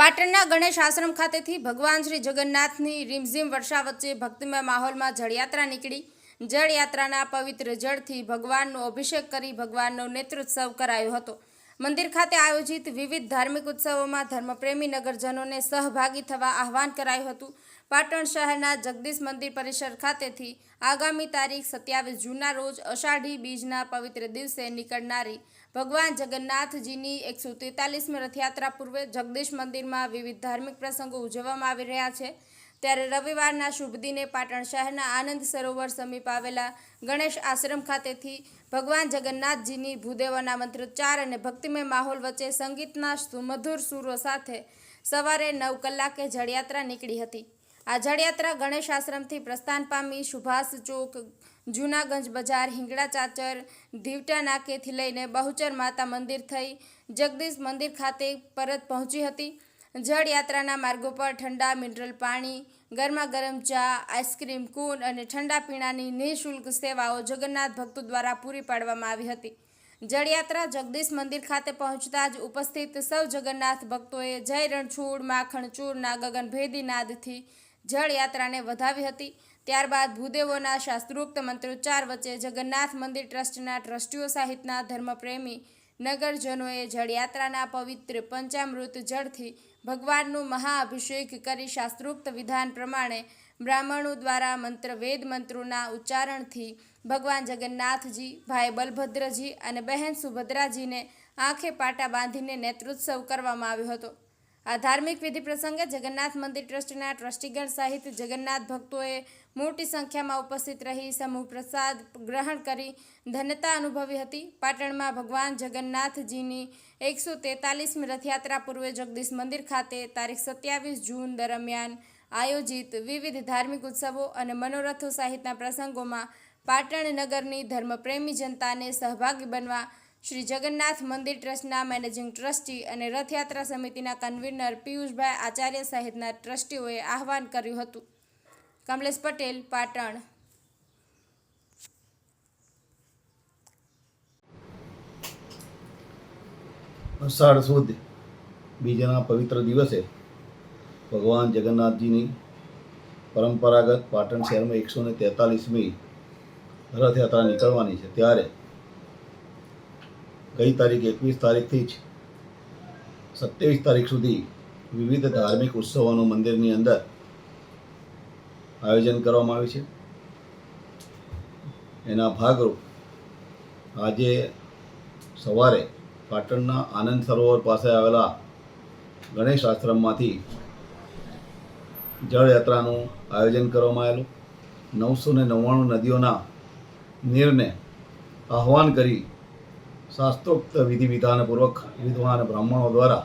પાટણના ગણેશ આશ્રમ ખાતેથી ભગવાન શ્રી જગન્નાથની રીમઝીમ વર્ષા વચ્ચે ભક્તિમય માહોલમાં જળયાત્રા નીકળી. જળયાત્રાના પવિત્ર જળથી ભગવાનનો અભિષેક કરી ભગવાનનો નેત્રોત્સવ કરાયો હતો. મંદિર ખાતે આયોજિત વિવિધ ધાર્મિક ઉત્સવોમાં ધર્મપ્રેમી નગરજનોને સહભાગી થવા આહવાન કરાયું હતું. પાટણ શહેરના જગદીશ મંદિર પરિસર ખાતેથી આગામી તારીખ સત્યાવીસ જૂનના રોજ અષાઢી બીજના પવિત્ર દિવસે નીકળનારી ભગવાન જગન્નાથજીની એકસો તેતાલીસમી રથયાત્રા પૂર્વે જગદીશ મંદિરમાં વિવિધ ધાર્મિક પ્રસંગો ઉજવવામાં આવી રહ્યા છે. ત્યારે રવિવારના શુભ દિને પાટણ શહેરના આનંદ સરોવર સમીપ આવેલા ગણેશ આશ્રમ ખાતેથી ભગવાન જગન્નાથજીની ભૂદેવના મંત્રોચ્ચાર અને ભક્તિમય માહોલ વચ્ચે સંગીતના સુમધુર સુરો સાથે સવારે નવ કલાકે જળયાત્રા નીકળી હતી. આ જળયાત્રા ગણેશ આશ્રમથી પ્રસ્થાન પામી સુભાષ ચોક, જૂનાગંજ બજાર, હિંગળા ચાચર, દીવટા નાકેથી લઈને બહુચર માતા મંદિર થઈ જગદીશ મંદિર ખાતે પરત પહોંચી હતી. જળયાત્રાના માર્ગો પર ઠંડા મિનરલ પાણી, ગરમા ગરમ ચા, આઈસ્ક્રીમ, કૂન અને ઠંડા પીણાની નિઃશુલ્ક સેવાઓ જગન્નાથ ભક્તો દ્વારા પૂરી પાડવામાં આવી હતી. જળયાત્રા જગદીશ મંદિર ખાતે પહોંચતા જ ઉપસ્થિત સૌ જગન્નાથ ભક્તોએ જય રણછોડ માખણ ચૂરના ગગનભેદી નાદથી જળયાત્રાને વધાવી હતી. ત્યારબાદ ભૂદેવોના શાસ્ત્રોક્ત મંત્રોચ્ચાર વચ્ચે જગન્નાથ મંદિર ટ્રસ્ટના ટ્રસ્ટીઓ સહિતના ધર્મપ્રેમી નગરજનોએ જળયાત્રાના પવિત્ર પંચામૃત જળથી ભગવાનનું મહાઅભિષેક કરી શાસ્ત્રોક્ત વિધાન પ્રમાણે બ્રાહ્મણો દ્વારા મંત્ર વેદ મંત્રોના ઉચ્ચારણથી ભગવાન જગન્નાથજી, ભાઈ બલભદ્રજી અને બહેન સુભદ્રાજીને આંખે પાટા બાંધીને નેત્રોત્સવ કરવામાં આવ્યો હતો. આ ધાર્મિક વિધિ પ્રસંગે જગન્નાથ મંદિર ટ્રસ્ટના ટ્રસ્ટીગણ સહિત જગન્નાથ ભક્તોએ મોટી સંખ્યામાં ઉપસ્થિત રહી સમૂહ પ્રસાદ ગ્રહણ કરી ધન્યતા અનુભવી હતી. પાટણમાં ભગવાન જગન્નાથજીની એકસો તેતાલીસમી રથયાત્રા પૂર્વે જગદીશ મંદિર ખાતે તારીખ સત્યાવીસ જૂન દરમિયાન આયોજિત વિવિધ ધાર્મિક ઉત્સવો અને મનોરથો સહિતના પ્રસંગોમાં પાટણ નગરની ધર્મપ્રેમી જનતાને સહભાગી બનવા શ્રી જગન્નાથ મંદિર ટ્રસ્ટના મેનેજિંગ ટ્રસ્ટી અને રથયાત્રા સમિતિના કન્વીનર પિયુષભાઈ આચાર્ય સહિતના ટ્રસ્ટીઓએ આહવાન કર્યું હતું. કમલેશ પટેલ, પાટણ. અષાઢ સુદ, બીજાના પવિત્ર દિવસે ભગવાન જગન્નાથજીની પરંપરાગત પાટણ શહેરમાં એકસો ને તેતાલીસમી રથયાત્રા નીકળવાની છે. ત્યારે ગઈ તારીખ એકવીસ તારીખથી જ સત્યાવીસ તારીખ સુધી વિવિધ ધાર્મિક ઉત્સવોનું મંદિરની અંદર આયોજન કરવામાં આવ્યું છે. એના ભાગરૂપ આજે સવારે પાટણના આનંદ સરોવર પાસે આવેલા ગણેશ આશ્રમમાંથી જળયાત્રાનું આયોજન કરવામાં આવેલું. નવસો ને નવ્વાણું નદીઓના નીરને આહવાન કરી શાસ્ત્રોક્ત વિધિ વિધાનપૂર્વક વિદ્વાન બ્રાહ્મણો દ્વારા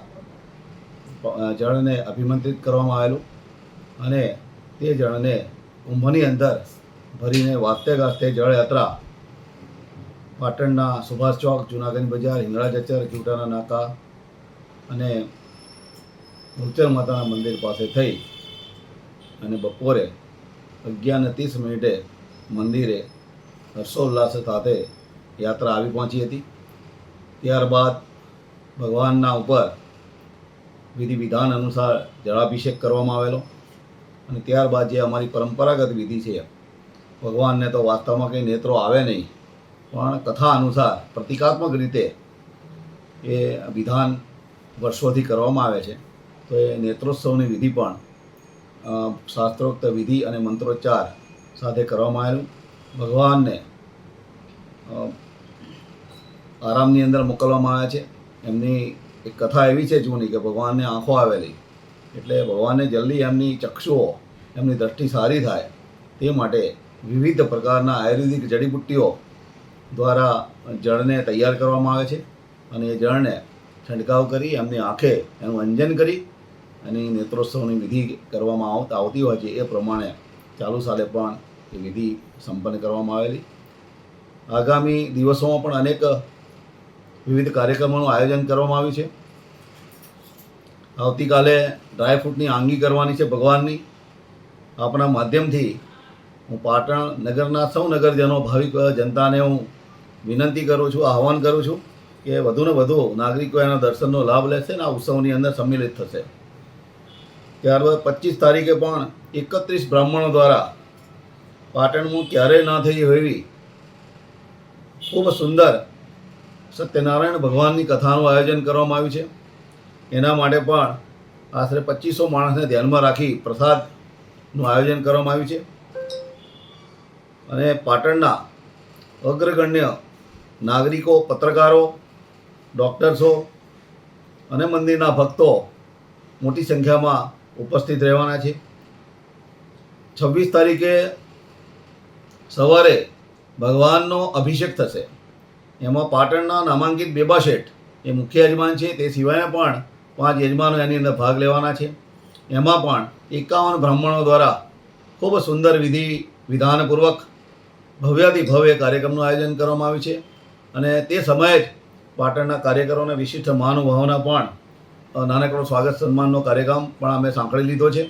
જળને અભિમંત્રિત કરવામાં આવેલું અને તે જળને કુંભની અંદર ભરીને વાસ્તે ગાસ્તે જળયાત્રા, પાટણના સુભાષ ચોક જૂનાગઢ બજાર, હિંગળા જચર જૂટાના નાકા અને ઉચ્ચર માતાના મંદિર પાસે થઈ અને બપોરે અગિયારને ત્રીસ મિનિટે મંદિરે હર્ષોલ્લાસ સાથે યાત્રા આવી પહોંચી હતી. ત્યારબાદ ભગવાનના ઉપર વિધિ વિધાન અનુસાર જળાભિષેક કરવામાં આવેલો. અને ત્યારબાદ જે અમારી પરંપરાગત વિધિ છે, ભગવાનને તો વાસ્તવમાં કંઈ નેત્રો આવે નહીં, પણ કથા અનુસાર પ્રતિકાત્મક રીતે એ વિધાન વર્ષોથી કરવામાં આવે છે. તો એ નેત્રોત્સવની વિધિ પણ શાસ્ત્રોક્ત વિધિ અને મંત્રોચ્ચાર સાથે કરવામાં આવેલું. ભગવાનને આરામની અંદર મોકલવામાં આવે છે. એમની એક કથા એવી છે જૂની કે ભગવાનને આંખો આવેલી. એટલે ભગવાનને જલ્દી એમની ચક્ષુઓ, એમની દ્રષ્ટિ સારી થાય તે માટે વિવિધ પ્રકારના આયુર્વેદિક જડીબુટ્ટીઓ દ્વારા જળને તૈયાર કરવામાં આવે છે. અને એ જળને છંટકાવ કરી, એમની આંખે એનું અંજન કરી અને નેત્રોત્સવની વિધિ કરવામાં આવતા આવતી હોય છે. એ પ્રમાણે ચાલુ સાલે પણ એ વિધિ સંપન્ન કરવામાં આવેલી. આગામી દિવસોમાં પણ અનેક વિવિધ કાર્યક્રમોનું આયોજન કરવામાં આવ્યું છે. આવતીકાલે ડ્રાયફ્રૂટની આંગી કરવાની છે ભગવાનની. આપણા માધ્યમથી હું પાટણ નગરના સૌ નગરજનો, ભાવિક જનતાને હું વિનંતી કરું છું, આહવાન કરું છું કે વધુને વધુ નાગરિકો એના દર્શનનો લાભ લેશે અને આ ઉત્સવની અંદર સંમિલિત થશે. ત્યારબાદ પચીસ તારીખે પણ એકત્રીસ બ્રાહ્મણો દ્વારા પાટણમાં ક્યારેય ના થઈ એવી ખૂબ સુંદર સત્યનારાયણ ભગવાનની કથાનું આયોજન કરવામાં આવ્યું છે. એના માટે પણ આશરે પચીસો માણસને ધ્યાનમાં રાખી પ્રસાદનું આયોજન કરવામાં આવ્યું છે. અને પાટણના અગ્રગણ્ય નાગરિકો, પત્રકારો, ડૉક્ટર્સો અને મંદિરના ભક્તો મોટી સંખ્યામાં ઉપસ્થિત રહેવાના છે. છવ્વીસ તારીખે સવારે ભગવાનનો અભિષેક થશે. એમાં પાટણના નામાંકિત બેબા શેઠ, એ મુખ્ય યજમાન છે, તે સિવાયના પણ પાંચ યજમાનો એની અંદર ભાગ લેવાના છે. એમાં પણ એકાવન બ્રાહ્મણો દ્વારા ખૂબ સુંદર વિધિ, વિધાનપૂર્વક ભવ્યાતિ ભવ્ય કાર્યક્રમનું આયોજન કરવામાં આવ્યું છે. અને તે સમયે જ પાટણના કાર્યકરોને વિશિષ્ટ મહાનુભાવોના પણ નાનકડો સ્વાગત સન્માનનો કાર્યક્રમ પણ અમે સાંકળી લીધો છે.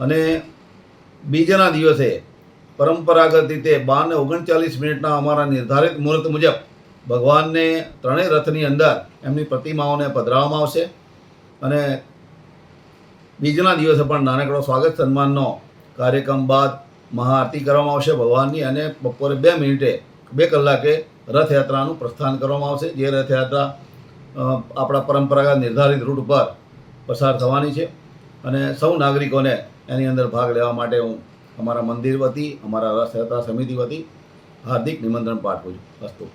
અને બીજાના દિવસે પરંપરાગત રીતે બાર ને ઓગણચાલીસ મિનિટના અમારા નિર્ધારિત મુહૂર્ત મુજબ ભગવાનને ત્રણેય રથની અંદર એમની પ્રતિમાઓને પધરાવવામાં આવશે અને બીજના દિવસે પણ નાનકડો સ્વાગત સન્માનનો કાર્યક્રમ બાદ મહાઆરતી કરવામાં આવશે. ભગવાનની અને બપોરે બે મિનિટે બે કલાકે રથયાત્રાનું પ્રસ્થાન કરવામાં આવશે. જે રથયાત્રા આપણા પરંપરાગત નિર્ધારિત રૂટ ઉપર પસાર થવાની છે અને સૌ નાગરિકોને એની અંદર ભાગ લેવા માટે હું અમારા મંદિર વતી અમારા રથયાત્રા સમિતિ વતી હાર્દિક નિમંત્રણ પાઠવું છું. અસ્તુ.